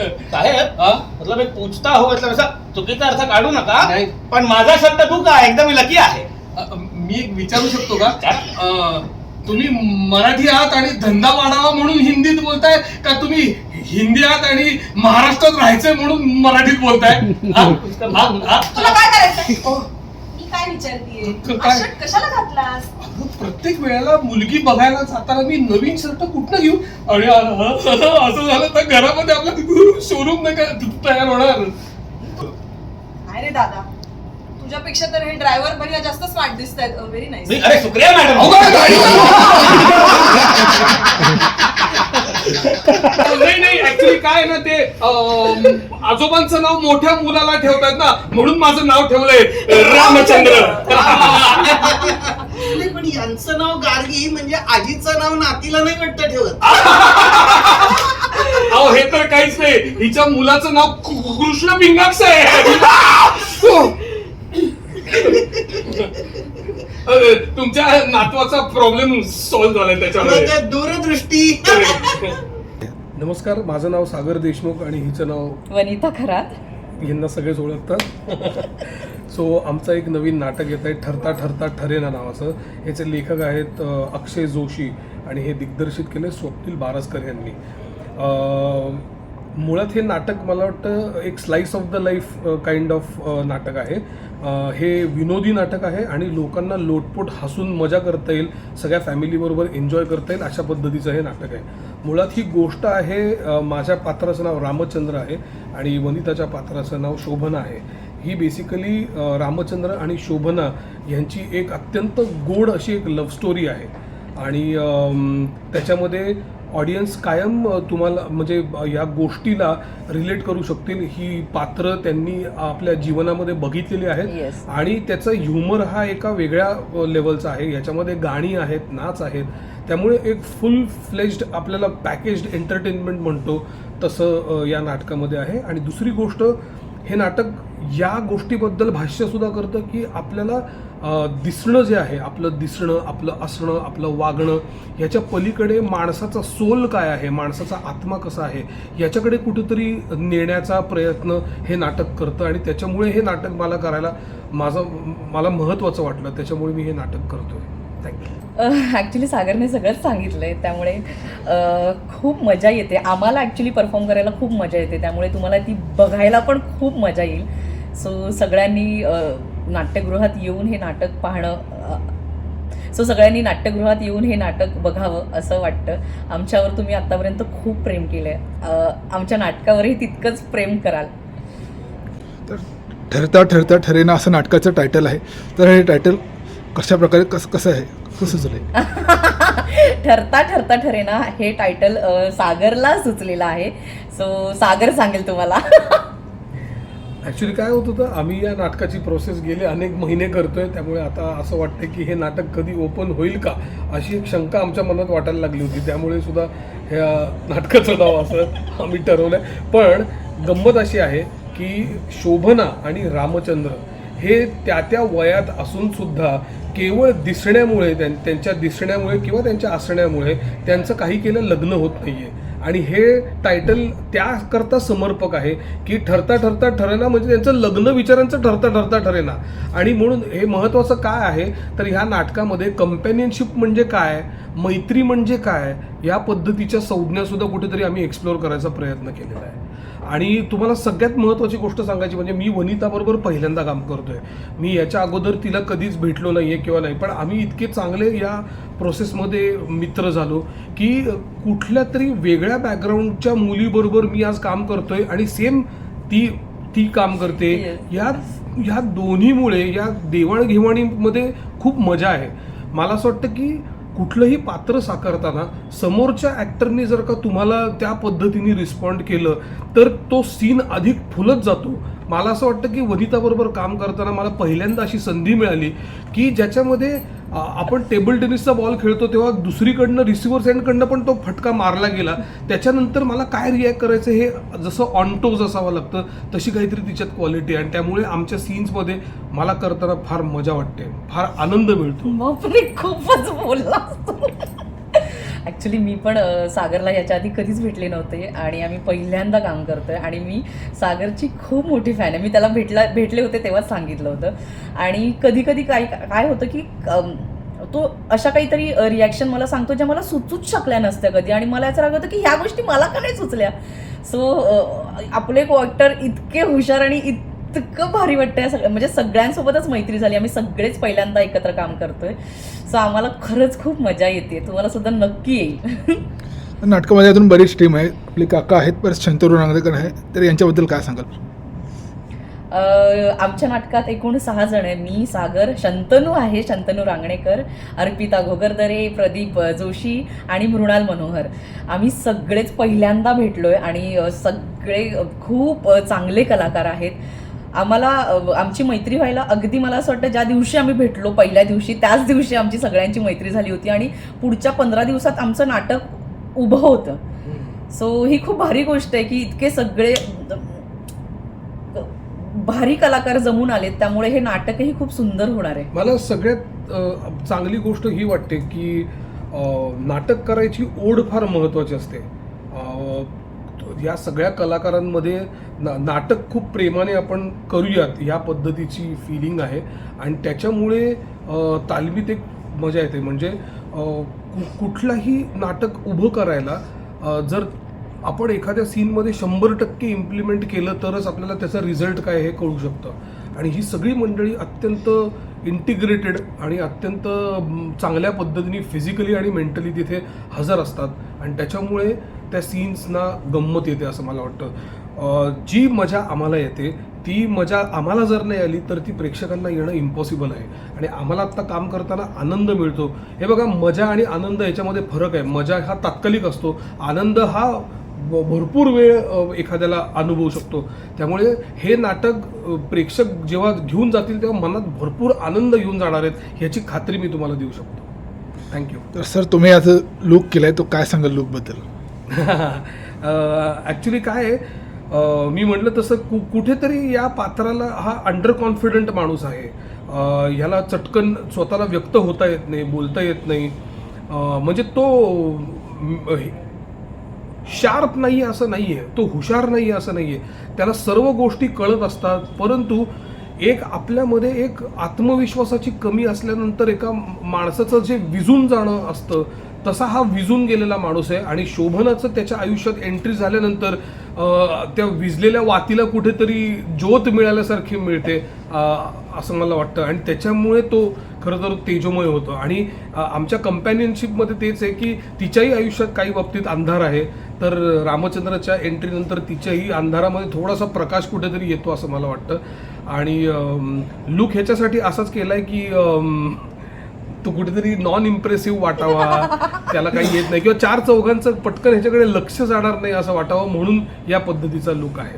साहेब हा? मतलब एक पूछता हो मतलब असा चुकीचा अर्थ काढू नका नाही. पण माझा शब्द तू का एकदम लकी आहे अ, मी एक विचारू शकतो का? अ, तुम्ही मराठी आहात आणि धंदा वाढावा म्हणून हिंदीत बोलताय का तुम्ही हिंदी आहात आणि महाराष्ट्रात राहायचंय म्हणून मराठीत बोलताय हा? हा? हा? तुला काय काय विचारतीये? क- काय? शर्ट कशाला घातलास? अगं, प्रत्येक वेळेला मुलगी बघायला जाताना मी नवीन शर्ट कुठनं घेऊ? आणि अ, असं झालं तर घरामध्ये आपलं शोरूम नाही का तयार होणार? काय रे दादा तुझ्यापेक्षा तर हे ड्रायव्हर भैया जास्त स्मार्ट दिसत आहेत व्हेरी नाईस मी- अरे शुक्रिया मॅडम अहो, काय गाडी नाही नाही ऍक्च्युली काय ना ते आजोबांचं नाव मोठ्या मुलाला ठेवतात ना म्हणून माझं नाव ठेवलंय रामचंद्र. नाही, पण यांचं नाव गार्गी म्हणजे आजीचं नाव नातीला नाही वाटतं ठेवत. अहो हे तर काहीच नाही. हिच्या मुलाचं नाव कृ- कृष्ण पिंगाक्ष आहे. अरे, तुमच्या नातवाचा प्रॉब्लेम सॉल्व्ह झालाय त्याच्यामुळे ते दूरदृष्टी. नमस्कार माझं नाव सागर देशमुख आणि हिचं नाव वनिता खरात. यांना सगळेच ओळखतात. सो आमचं एक नवीन नाटक येत आहे ठरता ठरता ठरेना नावाचं याचे लेखक आहेत अक्षय जोशी आणि हे दिग्दर्शित केले स्वप्नील बारसकर यांनी. मुळात हे नाटक मला वाटतं एक slice of the life kind of नाटक आहे. हे विनोदी नाटक आहे आणि लोकांना लोटपोट हसून मजा करता येईल सगळ्या फॅमिलीबरोबर एन्जॉय करता येईल अशा पद्धतीचं हे नाटक आहे. मुळात ही गोष्ट आहे माझ्या पात्राचं नाव रामचंद्र आहे आणि वनिताच्या पात्राचं नाव शोभना आहे. ही बेसिकली रामचंद्र आणि शोभना यांची एक अत्यंत गोड अशी एक लव्ह स्टोरी आहे. आणि त्याच्यामध्ये ऑडियन्स कायम तुम्हाला म्हणजे या गोष्टीला रिलेट करू शकतील. ही पात्र त्यांनी आपल्या जीवनामध्ये बघितलेली आहेत. Yes. आणि त्याचं ह्युमर हा एका वेगळ्या लेवलचा आहे. याच्यामध्ये गाणी आहेत नाच आहेत. त्यामुळे एक फुल फ्लेज्ड आपल्याला पॅकेज्ड एंटरटेनमेंट म्हणतो तसं या नाटकामध्ये आहे. आणि दुसरी गोष्ट हे नाटक या गोष्टीबद्दल भाष्यसुद्धा करतं की आपल्याला दिसणं जे आहे आपलं दिसणं आपलं असणं आपलं वागणं याच्या पलीकडे माणसाचा सोल काय आहे माणसाचा आत्मा कसा आहे याच्याकडे कुठेतरी नेण्याचा प्रयत्न हे नाटक करतं आणि त्याच्यामुळे हे नाटक मला करायला माझं मला महत्त्वाचं वाटलं त्याच्यामुळे मी हे नाटक करतोय. थँक्यू ॲक्च्युली सागरने सगळंच सांगितलं आहे त्यामुळे खूप मजा येते. आम्हाला ॲक्च्युली परफॉर्म करायला खूप मजा येते त्यामुळे तुम्हाला ती बघायला पण खूप मजा येईल. सो सगळ्यांनी नाट्यगृहात येऊन हे नाटक पाहणं सो सगळ्यांनी नाट्यगृहात येऊन हे नाटक बघावं असं वाटतं. आमच्यावर तुम्ही आत्तापर्यंत खूप प्रेम केलं आहे आमच्या नाटकावरही तितकंच प्रेम कराल. तर ठरता ठरता ठरेना असं नाटकाचं टायटल आहे. तर हे टायटल कशा प्रकारे कसं कसं आहे? कसं सुचलं ठरता ठरता ठरेना हे टायटल सागरला सुचलेलं आहे. सो सागर सांगेल तुम्हाला. ॲक्च्युली काय होत होतं आम्ही या नाटकाची प्रोसेस गेले अनेक महिने करतोय त्यामुळे आता असं वाटतं की हे नाटक कधी ओपन होईल का अशी एक शंका आमच्या मनात वाटायला लागली होती. त्यामुळे सुद्धा ह्या नाटकाचं नाव असं आम्ही ठरवलं पण गंमत अशी आहे की शोभना आणि रामचंद्र हे त्या त्या वयात असून सुद्धा केवळ दिसण्यामुळे त्यां- त्यांच्या दिसण्यामुळे किंवा त्यांच्या असण्यामुळे त्यांचं काही केलं लग्न होत नाही आहे आणि हे टायटल त्याकरता समर्पक आहे की ठरता ठरता ठरेना म्हणजे त्यांचं लग्न विचारांचं ठरता ठरता ठरेना. आणि म्हणून हे महत्त्वाचं काय आहे तर ह्या नाटकामध्ये कंपॅनियनशिप म्हणजे काय मैत्री म्हणजे काय या पद्धतीच्या संज्ञासुद्धा कुठेतरी आम्ही एक्सप्लोअर करायचा प्रयत्न केलेला आहे. आणि तुम्हाला सगळ्यात महत्त्वाची गोष्ट सांगायची म्हणजे मी वनिताबरोबर पहिल्यांदा काम करतोय. मी याच्या अगोदर तिला कधीच भेटलो नाही आहे किंवा नाही पण आम्ही इतके चांगले या प्रोसेसमध्ये मित्र झालो की कुठल्या तरी वेगळ्या बॅकग्राऊंडच्या मुलीबरोबर मी आज काम करतोय आणि सेम ती ती काम करते. या ह्या दोन्हीमुळे या देवाणघेवाणीमध्ये खूप मजा आहे. मला असं वाटतं की कुठलंही पात्र साकारताना समोरच्या ॲक्टरनी जर का तुम्हाला त्या पद्धतीने रिस्पॉन्ड केलं तर तो सीन अधिक फुलत जातो. मला असं वाटतं की वनिताबरोबर काम करताना मला पहिल्यांदा अशी संधी मिळाली की ज्याच्यामध्ये आपण टेबल टेनिसचा बॉल खेळतो तेव्हा दुसरीकडनं रिसिव्हर सेंडकडनं पण तो फटका मारला गेला. त्याच्यानंतर मला काय रिॲक्ट करायचं हे जसं ऑनटोज असावं लागतं तशी काहीतरी तिच्यात क्वालिटी आहे. आणि त्यामुळे आमच्या सीन्समध्ये मला करताना फार मजा वाटते. फार आनंद मिळतो. खूपच बोलला ॲक्च्युली मी पण सागरला याच्या आधी कधीच भेटले नव्हते आणि आम्ही पहिल्यांदा काम करतोय आणि मी सागरची खूप मोठी फॅन आहे. मी त्याला भेटला भेटले होते तेव्हाच सांगितलं होतं. आणि कधी कधी काय काय होतं की तो अशा काहीतरी रिॲक्शन मला सांगतो ज्या मला सुचूच शकल्या नसत्या कधी. आणि मला याचं लागतं होतं की ह्या गोष्टी मला का नाही सुचल्या? सो आपले को ॲक्टर इतके हुशार आणि इतकं भारी वाटतंय सगळं म्हणजे सगळ्यांसोबतच मैत्री झाली. आम्ही सगळेच पहिल्यांदा एकत्र काम करतोय. सो आम्हाला खरंच खूप मजा येते. तुम्हाला सुद्धा नक्की येईल. नाटकामध्ये अजून बरीच टीम आहे आपले काका आहेत परत शंतरू रांगडेकर आहे. तर यांच्याबद्दल काय सांगाल? अ, आमच्या नाटकात एकूण सहा जण आहे मी सागर शंतनू आहे. शंतनू रांगणेकर अर्पिता घोगरदरे प्रदीप जोशी आणि मृणाल मनोहर. आम्ही सगळेच पहिल्यांदा भेटलोय आणि सगळे खूप चांगले कलाकार आहेत. आम्हाला आमची मैत्री व्हायला अगदी मला असं वाटतं ज्या दिवशी आम्ही भेटलो पहिल्या दिवशी त्याच दिवशी आमची सगळ्यांची मैत्री झाली होती आणि पुढच्या पंधरा दिवसात आमचं नाटक उभं होतं. सो ही खूप भारी गोष्ट आहे की इतके सगळे भारी कलाकार जमून आलेत त्यामुळे हे नाटकही खूप सुंदर होणार आहे. मला सगळ्यात चांगली गोष्ट ही वाटते की नाटक करायची ओढ फार महत्त्वाची असते. या सगळ्या कलाकारांमध्ये ना नाटक खूप प्रेमाने आपण करूयात ह्या पद्धतीची फिलिंग आहे. आणि त्याच्यामुळे तालमीत एक मजा येते. म्हणजे कु- कुठलाही नाटक उभं करायला जर आपण एखाद्या सीनमध्ये शंभर टक्के इम्प्लिमेंट केलं तरच आपल्याला त्याचा रिझल्ट काय हे कळू शकतं. आणि ही सगळी मंडळी अत्यंत इंटिग्रेटेड आणि अत्यंत चांगल्या पद्धतीने फिजिकली आणि मेंटली तिथे हजर असतात. आणि त्याच्यामुळे त्या सीन्सना गंमत येते असं मला वाटतं. जी मजा आम्हाला येते ती मजा आम्हाला जर नाही आली तर ती प्रेक्षकांना येणं इम्पॉसिबल आहे. आणि आम्हाला आत्ता काम करताना आनंद मिळतो. हे बघा मजा आणि आनंद याच्यामध्ये फरक आहे. मजा हा तात्कालिक असतो. आनंद हा भरपूर वेळ एखाद्याला अनुभवू शकतो. त्यामुळे हे नाटक प्रेक्षक जेव्हा घेऊन जातील तेव्हा मनात भरपूर आनंद घेऊन जाणार आहेत ह्याची खात्री मी तुम्हाला देऊ शकतो. थँक्यू तर सर तुम्ही आज लुक केलाय तो काय सांगाल लुकबद्दल ॲक्च्युली काय आहे मी म्हटलं तसं कु कुठेतरी या पात्राला हा अंडर कॉन्फिडंट माणूस आहे. ह्याला चटकन स्वतःला व्यक्त होता येत नाही बोलता येत नाही. म्हणजे तो शार्प नाही आहे असं नाही आहे तो हुशार नाही आहे असं नाही आहे त्याला सर्व गोष्टी कळत असतात परंतु एक आपल्यामध्ये एक आत्मविश्वासाची कमी असल्यानंतर एका माणसाचं जे विजून जाणं असतं तसा हा विजून गेलेला माणूस आहे आणि शोभनाचं त्याच्या आयुष्यात एंट्री झाल्यानंतर त्या विजलेल्या वातीला कुठेतरी ज्योत मिळाल्यासारखी मिळते असं मला वाटतं. आणि त्याच्यामुळे तो खरं तर तेजोमय होतो. आणि आमच्या कंपॅनियनशिपमध्ये तेच आहे की तिच्याही आयुष्यात काही बाबतीत अंधार आहे. तर रामचंद्राच्या एंट्रीनंतर तिच्याही अंधारामध्ये थोडासा प्रकाश कुठेतरी येतो असं मला वाटतं. आणि लुक ह्याच्यासाठी असाच आहे की तो कुठेतरी नॉन इम्प्रेसिव्ह वाटावा. त्याला काही येत नाही. किंवा चार चौघांचं पटकन ह्याच्याकडे लक्ष जाणार नाही असं वाटावं म्हणून या पद्धतीचा लुक आहे.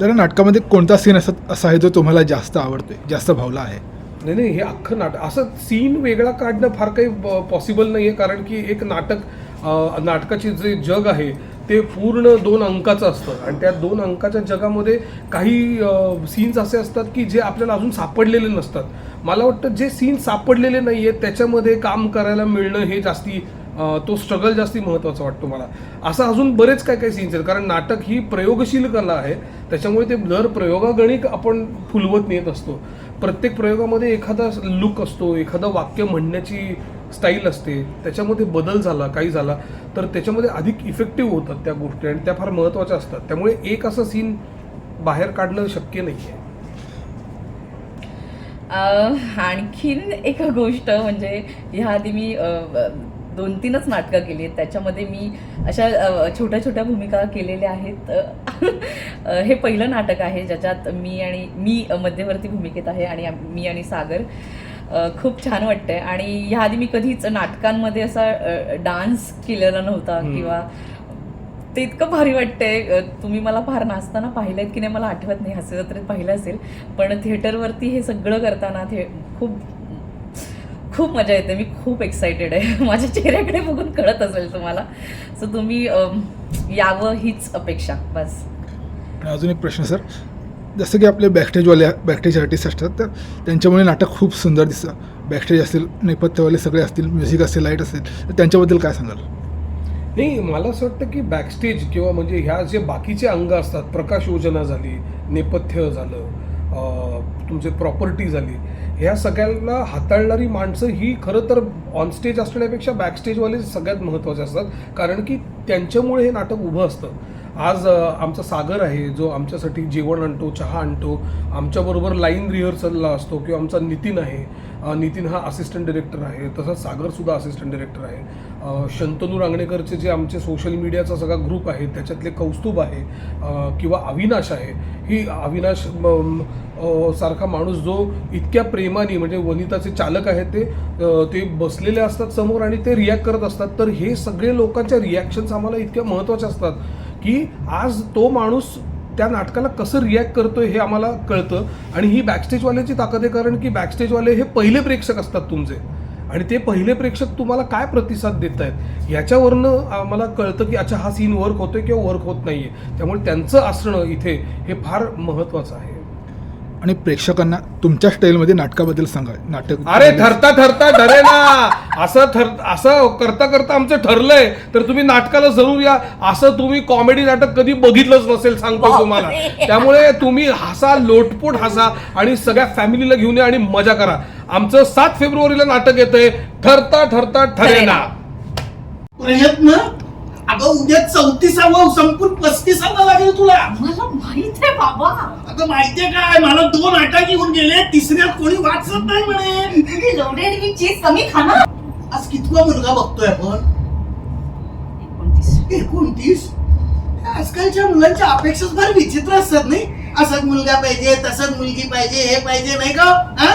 तर नाटकामध्ये कोणता सीन असा असा आहे जो तुम्हाला जास्त आवडतोय जास्त भावला आहे? नाही नाही हे अख्खं नाटक असं सीन वेगळा काढणं फार काही पॉसिबल नाही आहे कारण की एक नाटक नाटकाचे जे जग आहे ते पूर्ण दोन अंकाचं असतं. आणि त्या दोन अंकाच्या जगामध्ये काही सीन्स असे असतात की जे आपल्याला अजून सापडलेले नसतात. मला वाटतं जे सीन सापडलेले नाही आहेत त्याच्यामध्ये काम करायला मिळणं हे जास्ती तो स्ट्रगल जास्ती महत्त्वाचा वाटतो मला. असं अजून बरेच काय काय सीन्स आहेत. कारण नाटक ही प्रयोगशील कला आहे. त्याच्यामुळे ते दर प्रयोगागणिक आपण फुलवत नेत असतो. प्रत्येक प्रयोगामध्ये एखादा लुक असतो एखादं वाक्य म्हणण्याची स्टाईल असते त्याच्यामध्ये बदल झाला काही झाला तर त्याच्यामध्ये अधिक इफेक्टिव्ह होतात त्या गोष्टी आणि त्या फार महत्त्वाच्या असतात. त्यामुळे एक असं सीन बाहेर काढणं शक्य नाही आहे आणखीन एक गोष्ट म्हणजे ह्या आधी मी दोन तीनच नाटकं केली आहेत. त्याच्यामध्ये मी अशा छोट्या छोट्या भूमिका केलेल्या आहेत. हे पहिलं नाटक आहे ज्याच्यात मी आणि मी मध्यवर्ती भूमिकेत आहे आणि मी आणि सागर. खूप छान वाटतंय. आणि ह्या आधी मी कधीच नाटकांमध्ये असा डान्स केलेला नव्हता. किंवा ते इतकं भारी वाटतंय. तुम्ही मला फार नाचताना पाहिलं की नाही मला आठवत नाही. हास्य जत्रेत पाहिलं असेल. पण थिएटरवरती हे सगळं करताना ते खूप खूप मजा येते. मी खूप एक्सायटेड आहे. माझ्या चेहऱ्याकडे बघून कळत असेल तुम्हाला. सो तुम्ही यावं हीच अपेक्षा. बस. अजून एक प्रश्न सर. जसं की आपले बॅकस्टेजवाले बॅकस्टेज आर्टिस्ट असतात तर त्यांच्यामुळे नाटक खूप सुंदर दिसतं. बॅकस्टेज असतील नेपथ्यवाले सगळे असतील म्युझिक असेल लाइट असेल तर त्यांच्याबद्दल काय सांगाल? नाही मला असं वाटतं की बॅकस्टेज किंवा म्हणजे ह्या जे बाकीचे अंग असतात प्रकाश योजना झाली नेपथ्य झालं तुमचे प्रॉपर्टी झाली ह्या सगळ्यांना हाताळणारी माणसं ही खरं तर ऑनस्टेज असण्यापेक्षा बॅकस्टेजवाले सगळ्यात महत्त्वाचे असतात. कारण की त्यांच्यामुळे हे नाटक उभं असतं. आज आमचा सागर आहे जो आमच्यासाठी जेवण आणतो चहा आणतो. आमच्याबरोबर लाईन रिहर्सलला असतो किंवा आमचा नितीन आहे. नितीन हा असिस्टंट डिरेक्टर आहे. तसंच सागरसुद्धा असिस्टंट डिरेक्टर आहे. शंतनू रांगणेकरचे जे आमचे सोशल मीडियाचा सगळा ग्रुप आहे त्याच्यातले कौस्तुभ आहे किंवा अविनाश आहे. ही अविनाश सारखा माणूस जो इतक्या प्रेमाने म्हणजे वनिताचे चालक आहेत ते ते बसलेले असतात समोर आणि ते रिॲक्ट करत असतात. तर हे सगळे लोकांच्या रिॲक्शन्स आम्हाला इतक्या महत्त्वाच्या असतात. की आज तो माणूस त्या नाटकाला कसं रिॲक्ट करतोय हे आम्हाला कळतं. आणि ही बॅकस्टेजवाल्याची ताकद आहे कारण की बॅकस्टेजवाले हे पहिले प्रेक्षक असतात तुमचे. आणि ते पहिले प्रेक्षक तुम्हाला काय प्रतिसाद देत आहेत याच्यावरनं आम्हाला कळतं की अच्छा हा सीन वर्क होतोय किंवा वर्क होत नाही आहे त्यामुळे त्यांचं असणं इथे हे फार महत्त्वाचं आहे. आणि प्रेक्षकांना तुमच्या स्टाईलमध्ये नाटकाबद्दल सांगा. नाटक अरे ठरता ठरता ठरे ना. असं ठर असं करता करता आमचं ठरलंय. तर तुम्ही नाटकाला जरूर या. असं तुम्ही कॉमेडी नाटक कधी बघितलंच नसेल सांगतो तुम्हाला. त्यामुळे तुम्ही हसा लोटपोट हसा आणि सगळ्या फॅमिलीला घेऊन या आणि मजा करा. आमचं सात फेब्रुवारीला नाटक येतंय. ठरता ठरता ठरे ना. प्रयत्न अगं उद्या चौतीसावं संपून पस्तीसावा लागेल तुला. मला माहीत आहे बाबा. अगं माहितीये काय? मला दोन अटॅक येऊन गेले तिसऱ्यात कोणी वाचत नाही म्हणे. तुम्ही लोडेड मी चीज कमी खा ना आज कितवा मुलगा बघतोय आपण? एकोणतीस. आजकालच्या मुलांच्या अपेक्षाच फार विचित्र असतात नाही? असाच मुलगा पाहिजे तसंच मुलगी पाहिजे हे पाहिजे नाही का? हा?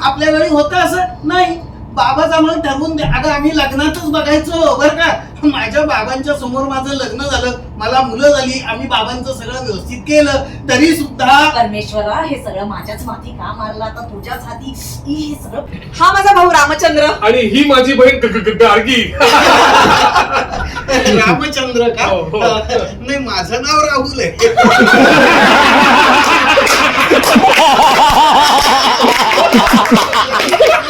आपल्या वेळी होतं असं? नाही. बाबाच आम्हाला ठरवून द्या अगं आम्ही लग्नातच बघायचो. बरं का? माझ्या बाबांच्या समोर माझं लग्न झालं. मला मुलं झाली. आम्ही बाबांचं सगळं व्यवस्थित केलं. तरी सुद्धा परमेश्वरा हे सगळं माझ्याच माथी का मारलं? आता तुझ्याच हाती ई, हे सगळं हा माझा भाऊ रामचंद्र. आणि ही माझी बहीण ग- ग- ग- गार्गी रामचंद्र का? हो, हो. नाही माझं नाव राहुल आहे.